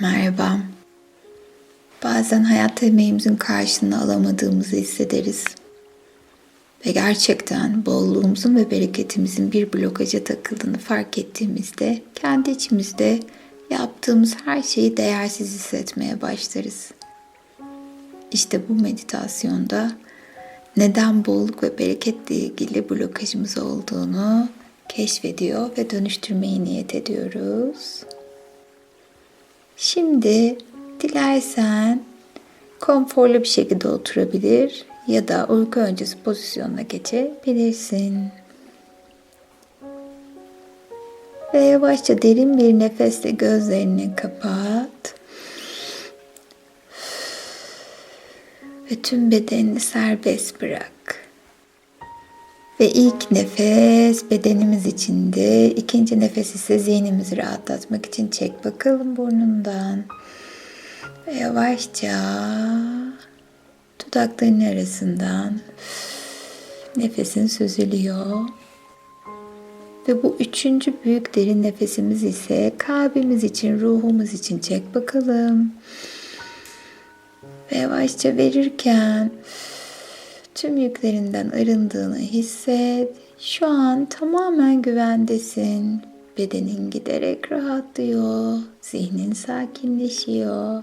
Merhaba. Bazen hayatta emeğimizin karşılığını alamadığımızı hissederiz. Ve gerçekten bolluğumuzun ve bereketimizin bir blokaja takıldığını fark ettiğimizde kendi içimizde yaptığımız her şeyi değersiz hissetmeye başlarız. İşte bu meditasyonda neden bolluk ve bereketle ilgili blokajımız olduğunu keşfediyor ve dönüştürmeyi niyet ediyoruz. Şimdi dilersen konforlu bir şekilde oturabilir ya da uyku öncesi pozisyonuna geçebilirsin. Ve yavaşça derin bir nefesle gözlerini kapat. Ve tüm bedenini serbest bırak. Ve ilk nefes bedenimiz içinde, ikinci nefes ise zihnimizi rahatlatmak için çek bakalım burnundan. Ve yavaşça dudakların arasından nefesin süzülüyor. Ve bu üçüncü büyük derin nefesimiz ise kalbimiz için, ruhumuz için çek bakalım. Ve yavaşça verirken tüm yüklerinden arındığını hisset. Şu an tamamen güvendesin. Bedenin giderek rahatlıyor. Zihnin sakinleşiyor.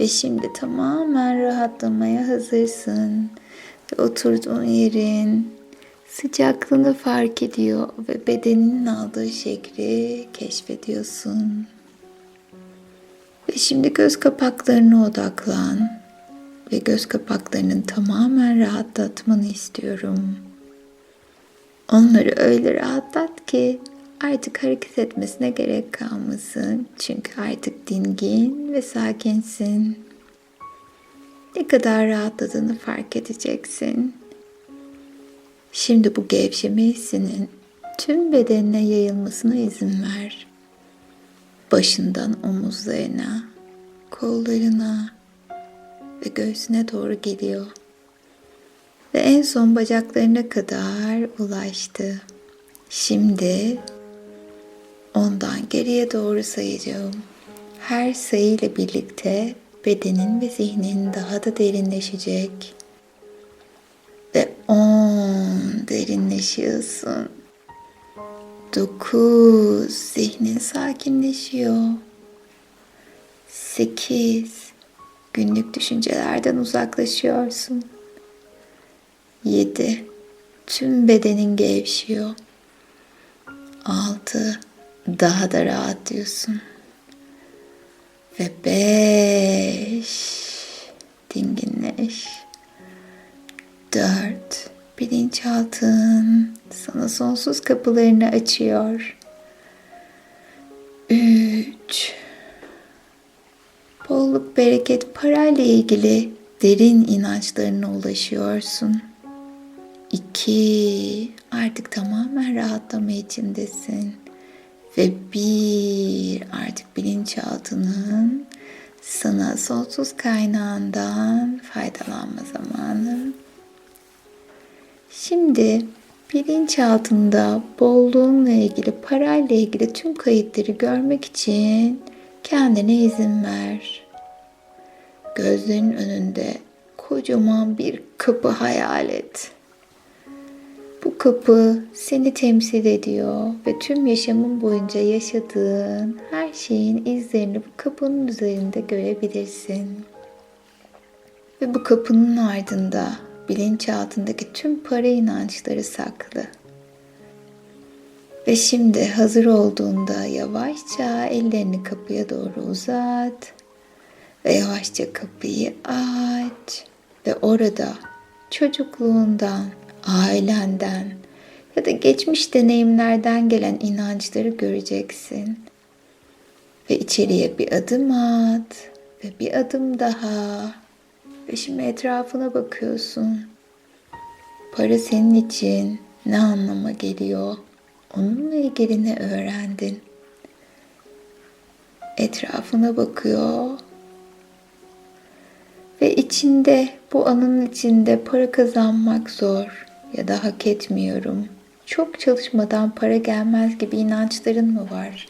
Ve şimdi tamamen rahatlamaya hazırsın. Ve oturduğun yerin sıcaklığını fark ediyor ve bedeninin aldığı şekli keşfediyorsun. Ve şimdi göz kapaklarına odaklan ve göz kapaklarının tamamen rahatlatmanı istiyorum. Onları öyle rahatlat ki artık hareket etmesine gerek kalmasın. Çünkü artık dingin ve sakinsin. Ne kadar rahatladığını fark edeceksin. Şimdi bu gevşeme hissinin tüm bedenine yayılmasına izin ver. Başından omuzlarına, kollarına, ve göğsüne doğru geliyor. Ve en son bacaklarına kadar ulaştı. Şimdi ondan geriye doğru sayacağım. Her sayı ile birlikte bedenin ve zihnin daha da derinleşecek. Ve on derinleşiyorsun. Dokuz zihnin sakinleşiyor. Sekiz Günlük düşüncelerden uzaklaşıyorsun. 7. Tüm bedenin gevşiyor. 6. Daha da rahatlıyorsun. Ve 5. Dinginleş. 4. Bilinçaltın sana sonsuz kapılarını açıyor. Bereket, parayla ilgili derin inançlarına ulaşıyorsun. İki, artık tamamen rahatlama içindesin. Ve bir, artık bilinçaltının sana sonsuz kaynağından faydalanma zamanı. Şimdi bilinçaltında bolluğunla ilgili, parayla ilgili tüm kayıtları görmek için kendine izin ver. Gözlerin önünde kocaman bir kapı hayal et. Bu kapı seni temsil ediyor ve tüm yaşamın boyunca yaşadığın her şeyin izlerini bu kapının üzerinde görebilirsin. Ve bu kapının ardında bilinçaltındaki tüm para inançları saklı. Ve şimdi hazır olduğunda yavaşça ellerini kapıya doğru uzat ve yavaşça kapıyı aç ve orada çocukluğundan, ailenden ya da geçmiş deneyimlerden gelen inançları göreceksin. Ve içeriye bir adım at ve bir adım daha. Ve şimdi etrafına bakıyorsun. Para senin için ne anlama geliyor? Onunla ilgili ne öğrendin? Etrafına bakıyor ve içinde bu anın içinde para kazanmak zor ya da hak etmiyorum. Çok çalışmadan para gelmez gibi inançların mı var?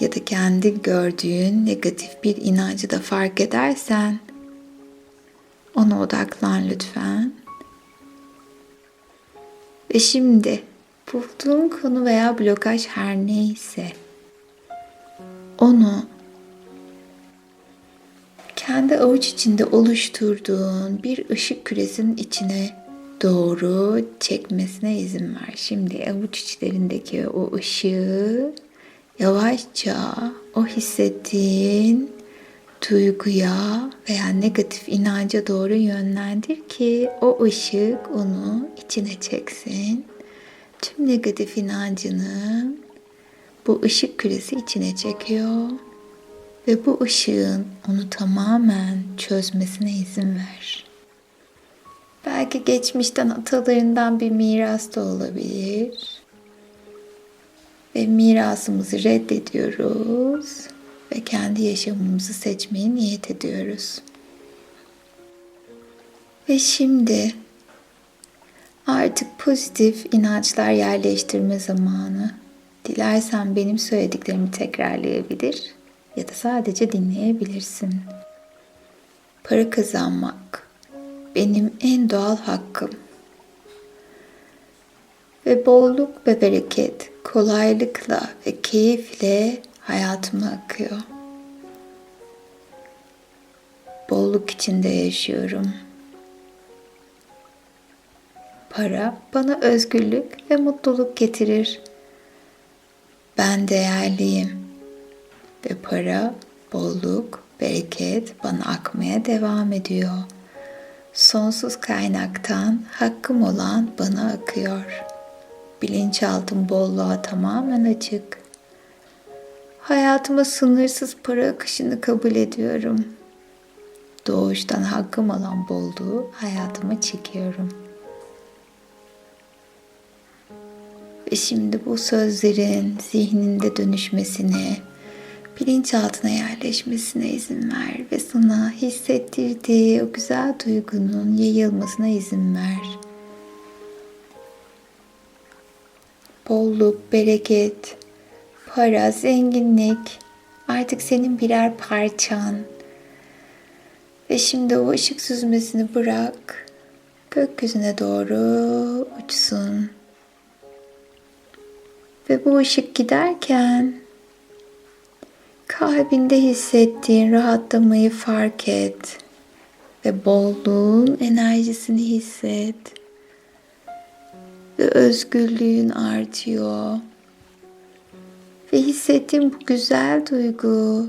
ya da kendi gördüğün negatif bir inancı da fark edersen ona odaklan lütfen. Ve şimdi bulduğun konu veya blokaj her neyse onu kendi avuç içinde oluşturduğun bir ışık küresinin içine doğru çekmesine izin ver. Şimdi avuç içlerindeki o ışığı yavaşça o hissettiğin duyguya veya negatif inanca doğru yönlendir ki o ışık onu içine çeksin. Tüm negatif inancını bu ışık küresi içine çekiyor ve bu ışığın onu tamamen çözmesine izin ver. Belki geçmişten atalarından bir miras da olabilir. Ve mirasımızı reddediyoruz ve kendi yaşamımızı seçmeye niyet ediyoruz. Ve şimdi artık pozitif inançlar yerleştirme zamanı. Dilersen benim söylediklerimi tekrarlayabilir ya da sadece dinleyebilirsin. Para kazanmak benim en doğal hakkım. Ve bolluk ve bereket kolaylıkla ve keyifle hayatıma akıyor. Bolluk içinde yaşıyorum. Para bana özgürlük ve mutluluk getirir. Ben değerliyim ve para, bolluk, bereket bana akmaya devam ediyor. Sonsuz kaynaktan hakkım olan bana akıyor. Bilinçaltım bolluğa tamamen açık. Hayatıma sınırsız para akışını kabul ediyorum. Doğuştan hakkım olan bolluğu hayatıma çekiyorum. Ve şimdi bu sözlerin zihninde dönüşmesine, bilinçaltına yerleşmesine izin ver ve sana hissettirdiği o güzel duygunun yayılmasına izin ver. Bolluk, bereket, para, zenginlik artık senin birer parçan. Ve şimdi o ışık süzmesini bırak. Gökyüzüne doğru uçsun. Ve bu ışık giderken kalbinde hissettiğin rahatlamayı fark et ve bolluğun enerjisini hisset ve özgürlüğün artıyor. Ve hissettiğin bu güzel duygu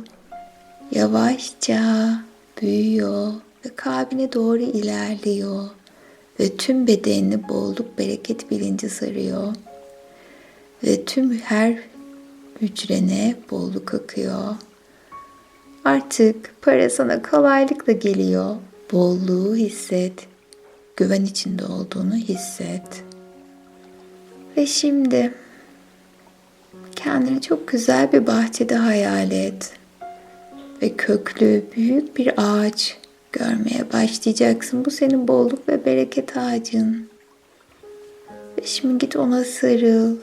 yavaşça büyüyor ve kalbine doğru ilerliyor ve tüm bedenini bolluk bereket bilinci sarıyor ve tüm her hücrene bolluk akıyor. Artık para sana kolaylıkla geliyor. Bolluğu hisset. Güven içinde olduğunu hisset. Ve şimdi kendini çok güzel bir bahçede hayal et. Ve köklü büyük bir ağaç görmeye başlayacaksın. Bu senin bolluk ve bereket ağacın. Ve şimdi git ona sarıl.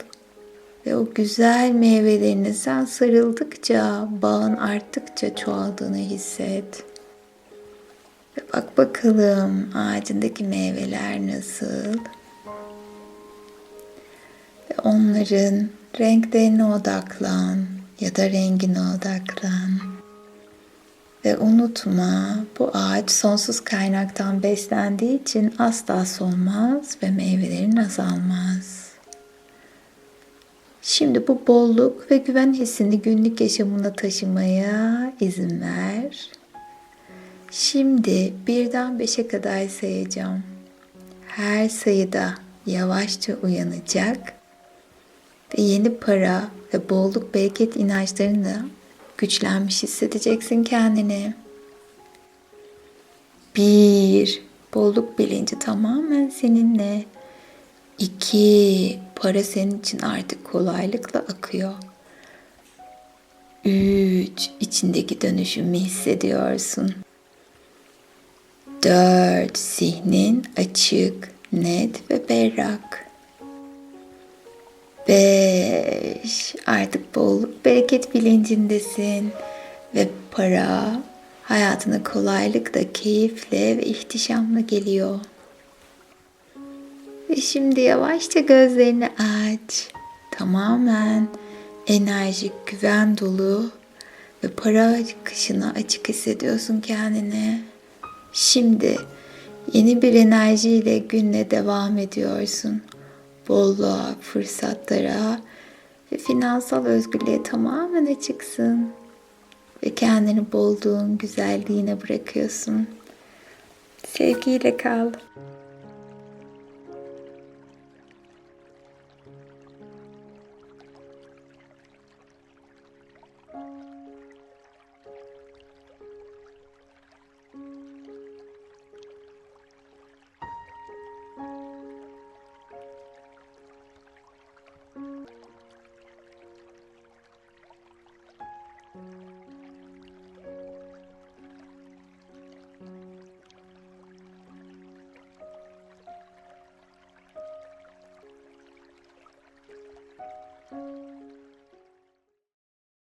Ve o güzel meyvelerini sen sarıldıkça, bağın arttıkça çoğaldığını hisset. Ve bak bakalım ağacındaki meyveler nasıl. Ve onların renklerine odaklan ya da rengine odaklan. Ve unutma bu ağaç sonsuz kaynaktan beslendiği için asla solmaz ve meyvelerin azalmaz. Şimdi bu bolluk ve güven hissini günlük yaşamına taşımaya izin ver. Şimdi birden beşe kadar sayacağım. Her sayıda yavaşça uyanacak ve yeni para ve bolluk bereket inançlarını güçlenmiş hissedeceksin kendini. Bir, bolluk bilinci tamamen seninle. İki, para senin için artık kolaylıkla akıyor. Üç, içindeki dönüşümü hissediyorsun. Dört, zihnin açık, net ve berrak. Beş. Artık bolluk bereket bilincindesin. Ve para hayatına kolaylıkla, keyifle ve ihtişamla geliyor. Ve şimdi yavaşça gözlerini aç. Tamamen enerjik, güven dolu ve para akışına açık hissediyorsun kendini. Şimdi yeni bir enerjiyle günle devam ediyorsun. Bolluğa, fırsatlara ve finansal özgürlüğe tamamen açıksın. Ve kendini bolluğun güzelliğine bırakıyorsun. Sevgiyle kal.